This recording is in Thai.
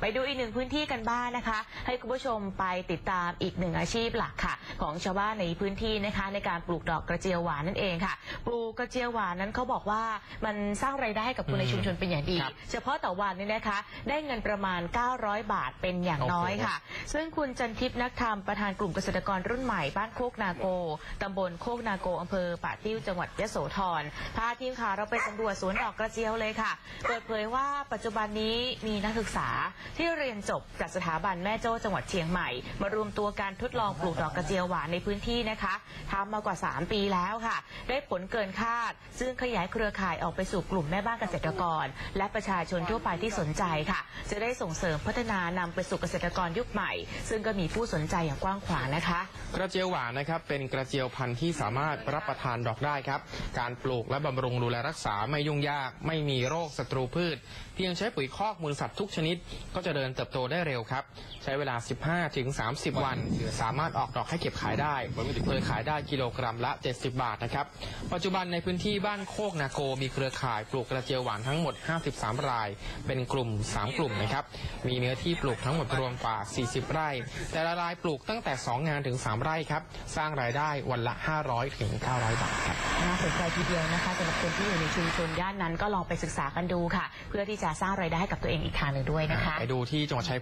ไปดูอีกหนึ่งพื้นที่กันบ้างนะคะ ให้คุณผู้ชมไปติดตามอีกหนึ่งอาชีพหลักค่ะ ของชาวบ้านในพื้นที่นะคะ ในการปลูกดอกกระเจียวหวานนั่นเองค่ะ ปลูกกระเจียวหวานนั้นเขาบอกว่ามันสร้างไรายได้ให้กับคนในชุมชนเป็นอย่างดี ครับเฉพาะต่อวันเนี่ยนะคะ ได้เงินประมาณ 900 บาทเป็นอย่างน้อยค่ะ ซึ่งคุณจันทิพย์นักธรรมประธานกลุ่มเกษตรกรรุ่นใหม่บ้านโคกนาโกตำบลโคกนาโกอำเภอป่าติ้วจังหวัดยโสธรพาทีมข่าวเราไปสำรวจสวนดอกกระเจียวเลยค่ะ เปิดเผยว่าปัจจุบันนี้มีนักศึกษาที่เรียนจบจากสถาบันแม่โจ้จังหวัดเชียงใหม่ มารวมตัวการทดลองปลูกดอกกระเจียวหวานในพื้นที่นะคะทำมากว่า 3 ปีแล้วค่ะ ได้ผลเกินคาด ซึ่งขยายเครือข่ายออกไปสู่กลุ่มแม่บ้านเกษตรกร และประชาชนทั่วไปที่สนใจค่ะ จะได้ส่งเสริมพัฒนานำไปสู่เกษตรกรยุคใหม่ ซึ่งก็มีผู้สนใจอย่างกว้างขวางนะคะ กระเจียวหวานนะครับเป็นกระเจียวพันธุ์ที่สามารถรับประทานดอกได้ครับ การปลูกและบำรุงดูแลรักษาไม่ยุ่งยาก ไม่มีโรคศัตรูพืช เพียงใช้ปุ๋ยคอกมูลสัตว์ทุกชนิดก็จะเดินเติบโตได้เร็วครับ ใช้เวลา 15 ถึง 30 วัน สามารถออกดอกให้เก็บขายได้เคยขายได้กิโลกรัมละ 70 บาทนะครับ ปัจจุบันในพื้นที่บ้านโคกนาโกมีเครือข่ายปลูกกระเจียวหวานทั้งหมด 53 ราย เป็นกลุ่ม 3 กลุ่มนะครับ มีเนื้อที่ปลูกทั้งหมดรวมกว่า 40 ไร่ แต่ละรายปลูกตั้งแต่ 2 งานถึง 3 ไร่ครับ สร้างรายได้วันละ 500 ถึง 900 บาทครับน่าสนใจทีเดียวนะคะสำหรับคนที่อยู่ในชุมชนย่านนั้นก็ลองไปศึกษากันดูค่ะ เพื่อที่จะสร้างรายได้ให้กับตัวเองอีกทางหนึ่งด้วยนะคะดูที่จังหวัดชัย